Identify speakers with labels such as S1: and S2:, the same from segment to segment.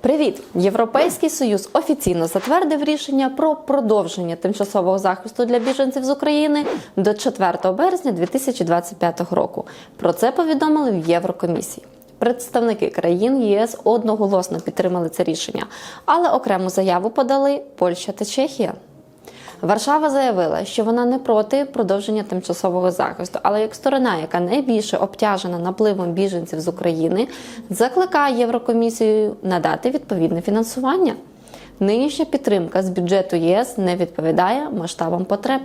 S1: Привіт! Європейський союз офіційно затвердив рішення про продовження тимчасового захисту для біженців з України до 4 березня 2025 року. Про це повідомили в Єврокомісії. Представники країн ЄС одноголосно підтримали це рішення, але окрему заяву подали Польща та Чехія. Варшава заявила, що вона не проти продовження тимчасового захисту, але як сторона, яка найбільше обтяжена напливом біженців з України, закликає Єврокомісію надати відповідне фінансування. Нинішня підтримка з бюджету ЄС не відповідає масштабам потреб.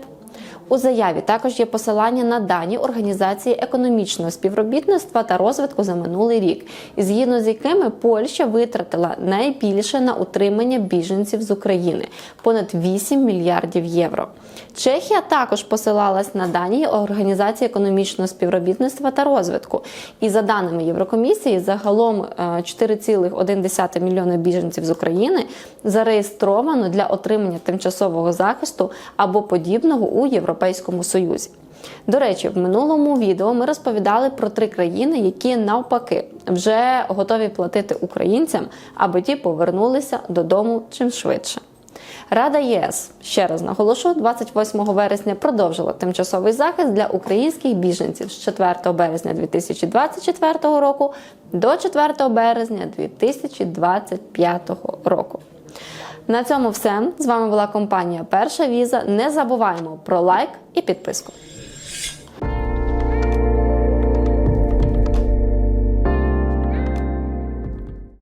S1: У заяві також є посилання на дані Організації економічного співробітництва та розвитку за минулий рік, згідно з якими Польща витратила найбільше на утримання біженців з України понад 8 мільярдів євро. Чехія також посилалась на дані Організації економічного співробітництва та розвитку. І за даними Єврокомісії, загалом е, 4,1 мільйона біженців з України зареєстровано для отримання тимчасового захисту або подібного у Європейському Союзі. До речі, в минулому відео ми розповідали про три країни, які навпаки вже готові платити українцям, аби ті повернулися додому чим швидше. Рада ЄС ще раз наголошу, 28 вересня продовжила тимчасовий захист для українських біженців з 4 березня 2024 року до 4 березня 2025 року. На цьому все. З вами була компанія Перша Віза. Не забуваємо про лайк і підписку.